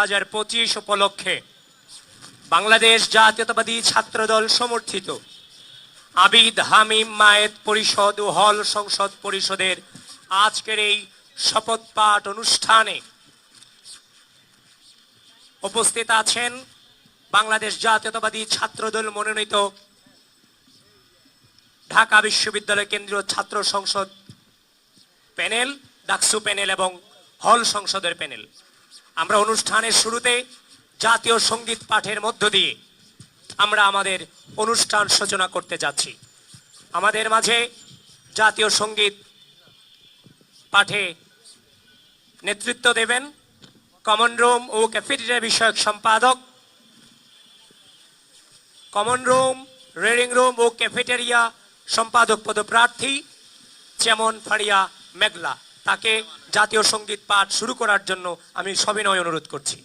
হাজার পঁচিশ উপলক্ষে বাংলাদেশ জাতীয়তাবাদী ছাত্রদল সমর্থিত। আবিদ হামিম মায়েত পরিষদ ও হল সংসদ পরিষদের আজকের এই শপথ পাঠ অনুষ্ঠানে উপস্থিত আছেন বাংলাদেশ জাতীয়তাবাদী ছাত্রদল মনোনীত ঢাকা বিশ্ববিদ্যালয় কেন্দ্রীয় ছাত্র সংসদ প্যানেল, ডাকসু প্যানেল এবং হল সংসদের প্যানেল। আমরা অনুষ্ঠানের শুরুতে জাতীয় সংগীত পাঠের মধ্য দিয়ে আমরা আমাদের অনুষ্ঠান সূচনা করতে যাচ্ছি। আমাদের মাঝে জাতীয় সংগীত পাঠে নেতৃত্ব দেবেন কমন রুম ও ক্যাফেটেরিয়া বিষয়ক সম্পাদক, কমন রুম, রিডিং রুম ও ক্যাফেটেরিয়া সম্পাদক পদপ্রার্থী যেমন ফারিয়া মেঘলা। তাকে জাতীয় সংগীত পাঠ শুরু করার জন্য আমি সবিনয় অনুরোধ করছি।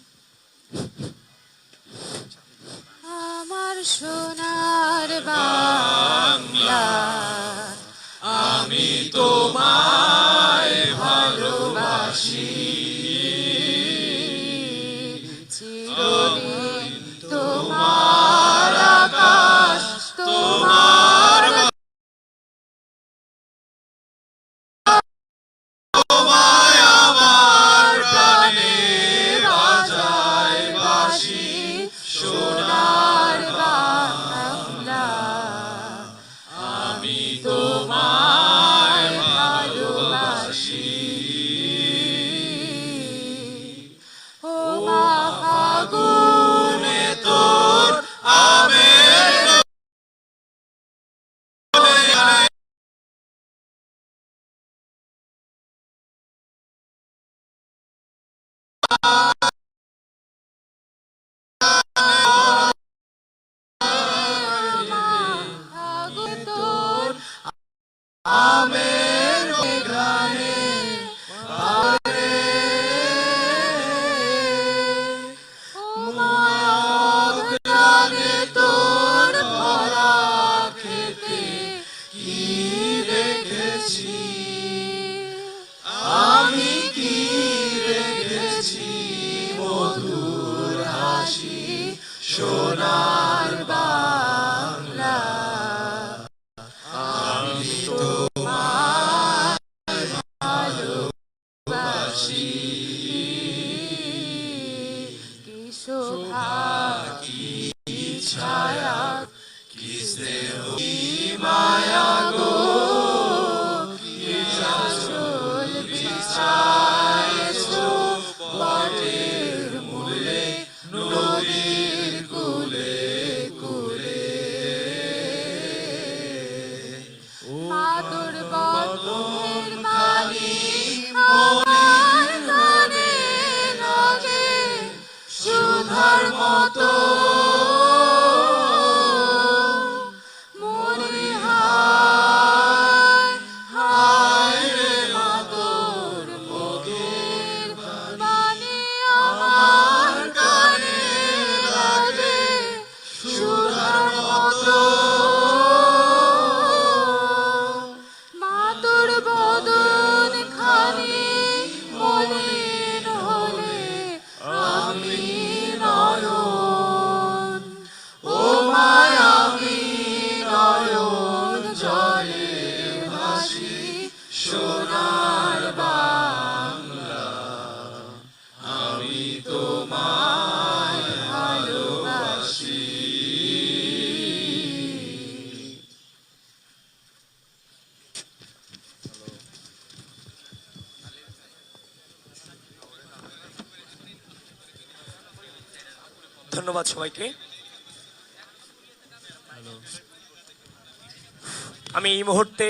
আমার সোনার বাংলা আমি তোমায় ভালোবাসি। মতো ধন্যবাদ সবাইকে। আমি এই মুহূর্তে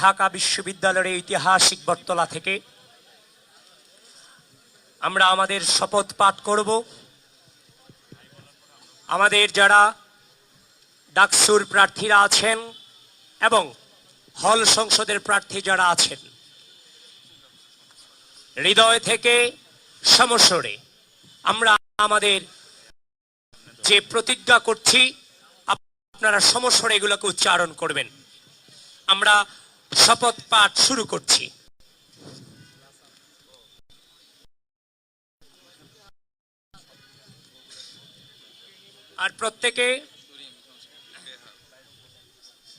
ঢাকা বিশ্ববিদ্যালয়ের ঐতিহাসিক বটতলা থেকে আমরা আমাদের শপথ পাঠ করব। আমাদের যারা ডাকসুর প্রার্থীরা আছেন এবং হল সংসদের প্রার্থী যারা আছেন, হৃদয় থেকে সমস্বরে আমরা আমাদের যে প্রতিজ্ঞা করছি, আপনারা সমস্যার এগুলোকে উচ্চারণ করবেন। আমরা শপথ পাঠ শুরু করছি। আর প্রত্যেকে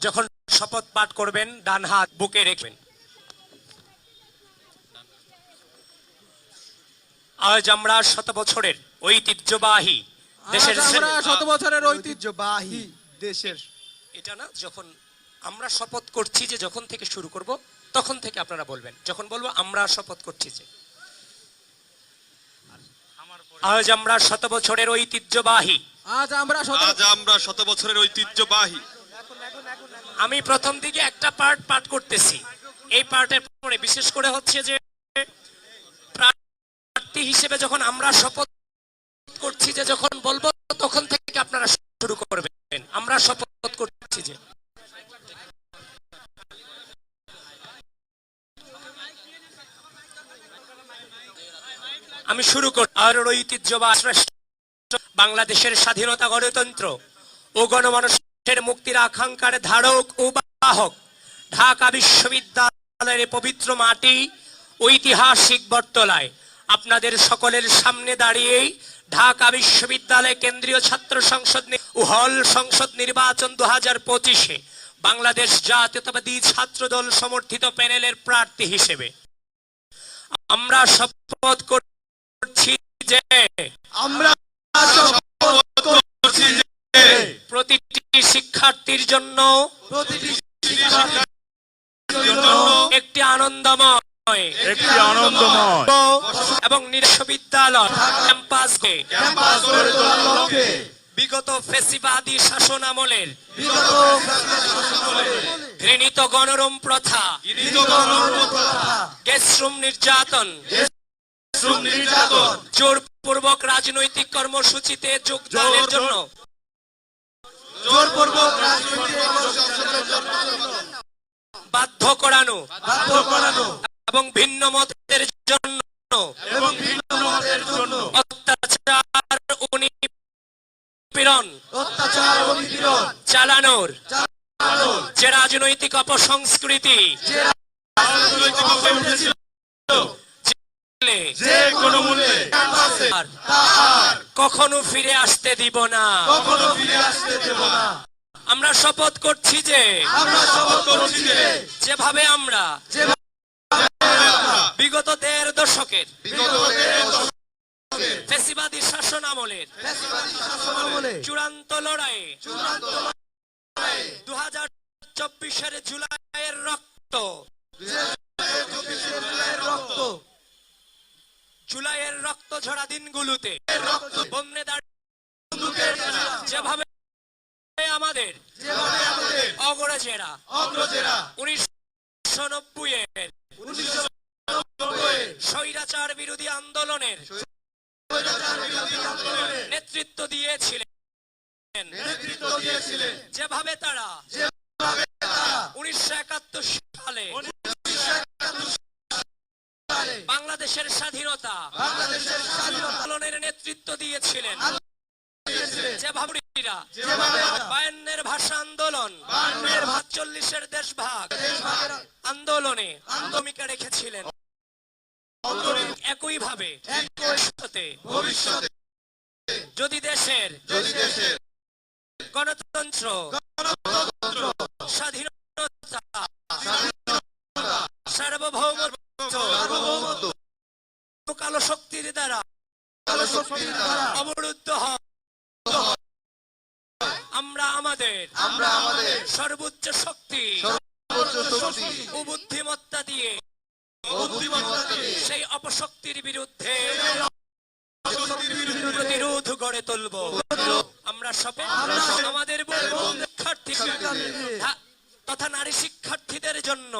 যখন শপথ পাঠ করবেন, ডান হাত বুকে রেখবেন আজ আমরা শত বছরের ঐতিহ্যবাহী দেশের আজ আমরা শত বছরের ঐতিহ্যবাহী দেশের এটা না যখন আমরা শপথ করছি যে যখন থেকে শুরু করব তখন থেকে আপনারা বলবেন। যখন বলব আমরা শপথ করছি যে। আজ আমরা শত বছরের ঐতিহ্যবাহী। আজ আমরা শত আজ আমরা শত বছরের ঐতিহ্যবাহী। আমি প্রথম দিকে একটা পার্ট পাঠ করতেছি। এই পার্টের পরে বিশেষ করে হচ্ছে যে প্রার্থী হিসেবে যখন আমরা শপথ করছি যে যখন বলব, তখন থেকে আপনারা শুরু করবেন। আমরা শপথ করছি যে আমি শুরু করি আর ঐতিহ্য বা শ্রেষ্ঠ বাংলাদেশের স্বাধীনতা গণতন্ত্র ও গণমানুষের মুক্তির আকাঙ্ক্ষার ধারক ও বাহক ঢাকা বিশ্ববিদ্যালয়ের পবিত্র মাটি ঐতিহাসিক বটতলায় আপনাদের সকলের সামনে দাঁড়িয়েই ঢাকা বিশ্ববিদ্যালয় কেন্দ্রীয় ছাত্র সংসদ হল সংসদ নির্বাচন দু হাজার পঁচিশে বাংলাদেশ জাতীয়তাবাদী ছাত্র দল সমর্থিত প্যানেলের প্রার্থী হিসেবে। আমরা শপথ করছি যে আমরা প্রতিটি শিক্ষার্থীর জন্য একটি আনন্দময় একটি আনন্দময়। এবং ক্যাম্পাস তোলার লক্ষ্যে বিগত ফেসিবাদী শাসন আমলের ঘৃণিত গণরম প্রথা গেস্টরুম নির্যাতন জোরপূর্বক রাজনৈতিক কর্মসূচিতে যোগদানের জন্য জোরপূর্বক রাজনৈতিক জন্য বাধ্য করানো বাধ্য করানো এবং ভিন্ন মতের জন্য। এবং ভিন্ন মতের জন্য। অত্যাচার ও নিপীড়ন অত্যাচার ও নিপীড়ন চালানোর। যে রাজনৈতিক অপসংস্কৃতি। কখনো ফিরে আসতে দিব না। কখনো ফিরে আসতে দেব না। আমরা শপথ করছি যে আমরা শপথ করছি যে যেভাবে আমরা বিগত দেড় দশকের। ফেসিবাদী শাসন আমলের। চূড়ান্ত লড়াইয়ে। দু হাজার চব্বিশের জুলাইয়ের রক্ত। জুলাইয়ের রক্ত। ঝরা দিনগুলোতে। বন্যে যেভাবে আমাদের। অগ্রজেরা। উনিশশো নব্বই এর উনিশশো নব্বই স্বৈরাচার বিরোধী আন্দোলনের নেতৃত্ব দিয়েছিলেন। যেভাবে তারা উনিশশো একাত্তর সালে বাংলাদেশের স্বাধীনতা আন্দোলনের নেতৃত্ব দিয়েছিলেন। এরা বায়ান্নের ভাষা আন্দোলন সাতচল্লিশের দেশভাগ আন্দোলনে। ভূমিকা রেখেছিলেন। একই ভাবে ভবিষ্যতে যদি দেশের যদি দেশের গণতন্ত্র গণতন্ত্র স্বাধীনতা স্বাধীনতা সার্বভৌমত্ব সার্বভৌমত্ব কালো শক্তির দ্বারা কালো শক্তির দ্বারা অবরুদ্ধ হয়। আমরা আমাদের আমরা আমাদের সর্বোচ্চ শক্তি সর্বোচ্চ শক্তি ও দিয়ে ও বুদ্ধিমত্তা দিয়ে সেই অপশক্তির বিরুদ্ধে শক্তির বিরুদ্ধে প্রতিরোধ গড়ে তুলব। আমরা সবে আমাদের শিক্ষার্থী তথা নারী শিক্ষার্থীদের জন্য।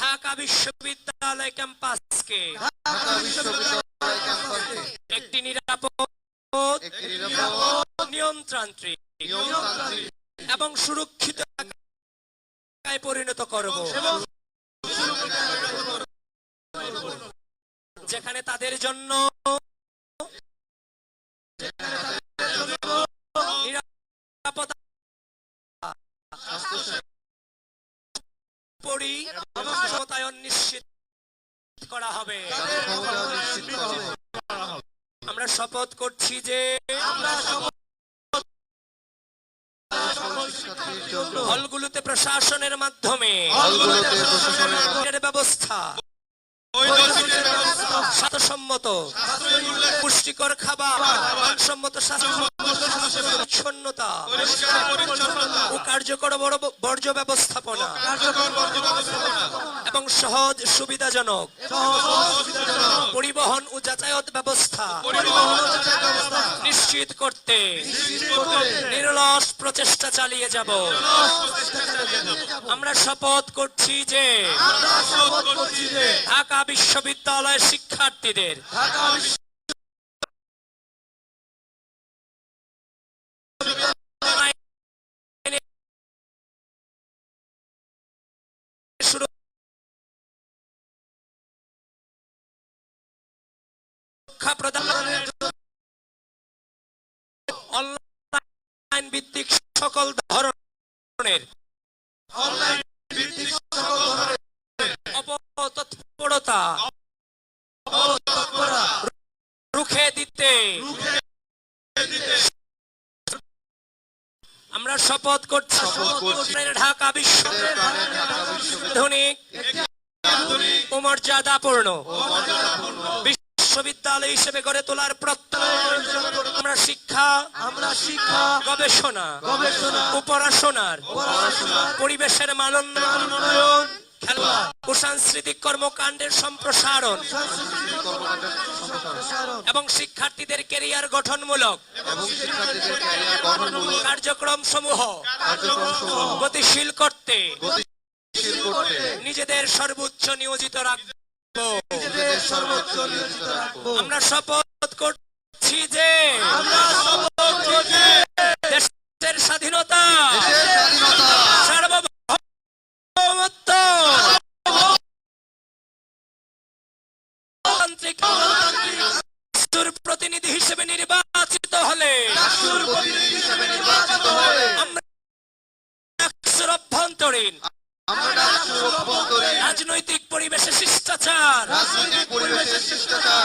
ঢাকা বিশ্ববিদ্যালয় ক্যাম্পাসকে একটি নিরাপদ নিয়মতান্ত্রিক এবং সুরক্ষিত পরিণত করব। যেখানে তাদের জন্য নিশ্চিত করা হবে। আমরা শপথ করছি যে হলগুলোতে প্রশাসনের মাধ্যমে ব্যবস্থা স্বাস্থ্যসম্মত। পুষ্টিকর খাবার। মানসম্মত স্বাস্থ্যতা ও কার্যকর বর্জ্য ব্যবস্থাপনা। এবং সহজ সুবিধাজনক। পরিবহন ও যাতায়াত ব্যবস্থা। নিশ্চিত করতে নিরলস প্রচেষ্টা চালিয়ে যাব। আমরা শপথ করছি যে ঢাকা বিশ্ববিদ্যালয়ের শিক্ষার্থীদের সুরক্ষা সকল ধরনের অপতৎপরতা রুখে দিতে। আমরা শপথ করছি। ঢাকা বিশ্ব আধুনিক। ও মর্যাদাপূর্ণ বিশ্ববিদ্যালয় হিসেবে গড়ে তোলার প্রত্যয়। শিক্ষা আমরা শিক্ষা গবেষণা গবেষণা পড়াশোনা পরিবেশের মানোন্নয়ন উন্নয়ন খেলা ও সাংস্কৃতিক কর্মকাণ্ডের সম্প্রসারণ এবং শিক্ষার্থীদের কেরিয়ার গঠনমূলক কার্যক্রম সমূহ গতিশীল করতে নিজেদের সর্বোচ্চ নিয়োজিত রাখব। নিজেদের সর্বোচ্চ নিয়োজিত রাখব। আমরা শপথ করছি যে দেশের স্বাধীনতা, সার্বভৌমত্ব প্রতিনিধি হিসেবে নির্বাচিত হলে অভ্যন্তরীণ, রাজনৈতিক পরিবেশে শিষ্টাচার রাজনৈতিক পরিবেশের শিষ্টাচার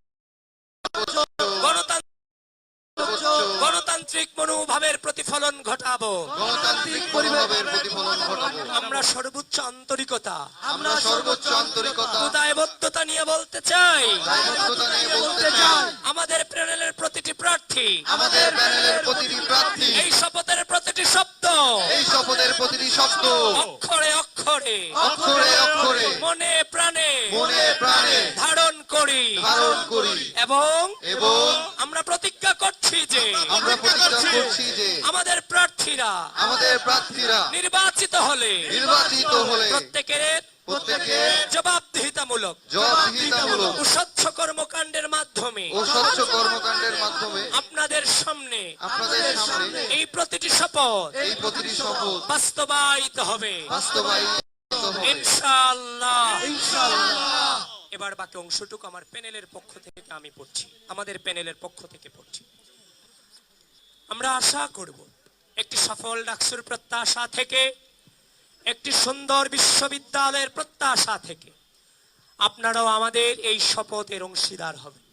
গণতান্ত্রিক মনোভাবের প্রতিফলন ঘটাবো। গণতান্ত্রিক পরিভাবের প্রতিফলন ঘটাবো। আমরা সর্বোচ্চ আন্তরিকতা। আমরা সর্বোচ্চ আন্তরিকতা। দায়বদ্ধতা নিয়ে বলতে চাই। দায়বদ্ধতা নিয়ে বলতে চাই। আমাদের প্যানেলের প্রতিটি প্রার্থী। আমাদের প্যানেলের প্রতিটি প্রার্থী। এই শপথের প্রতিটি শব্দ। এই শপথের প্রতিটি শব্দ। অক্ষরে অক্ষরে। অক্ষরে অক্ষরে। মনে প্রাণে। মনে প্রাণে। ধারণ করি। ধারণ করি। এবং এবং আমরা প্রতিজ্ঞা করছি যে আমরা প্রতিজ্ঞা করছি যে আমাদের প্রার্থীরা আমাদের প্রার্থীরা নির্বাচিত হলে নির্বাচিত হলে প্রত্যেকের প্রত্যেকে জবাবদিহিতামূলক জবাবদিহিতামূলক ও স্বচ্ছ কর্মকাণ্ডের মাধ্যমে ও স্বচ্ছ কর্মকাণ্ডের মাধ্যমে আপনাদের সামনে আপনাদের সামনে এই প্রতিটি শপথ এই প্রতিটি শপথ বাস্তবায়িত হবে। বাস্তবায়িত হবে। ইনশাআল্লাহ। এবার বাকি অংশটুকু আমার প্যানেলের পক্ষ থেকে আমি পড়ছি। আমাদের প্যানেলের পক্ষ থেকে পড়ছি। আমরা আশা করব একটি সফল ডাকসুর প্রত্যাশা থেকে, একটি সুন্দর বিশ্ববিদ্যালয়ের প্রত্যাশা থেকে আপনারাও আমাদের এই শপথের অংশীদার হবেন।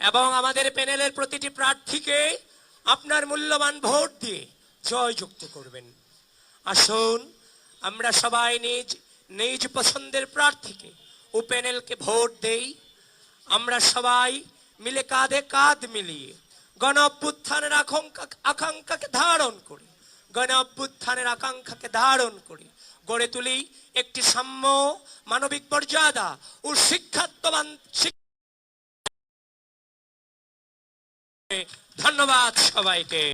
এবং আমাদের প্যানেলের প্রতিটি প্রার্থীকে আপনার মূল্যবান ভোট দিয়ে জয়যুক্ত করবেন। আসুন, আমরা সবাই নিজ নিজ পছন্দের প্রার্থীকে ও প্যানেলকে ভোট দেই। আমরা সবাই মিলে কাঁধে কাঁধ মিলিয়ে গণ অভ্যুত্থানের আকাঙ্ক্ষা আকাঙ্ক্ষাকে ধারণ করি। গণ অভ্যুত্থানের আকাঙ্ক্ষাকে ধারণ করি। গড়ে তুলি একটি সাম্য মানবিক মর্যাদা ও শিক্ষাত্মবান ধন্যবাদ সবাইকে।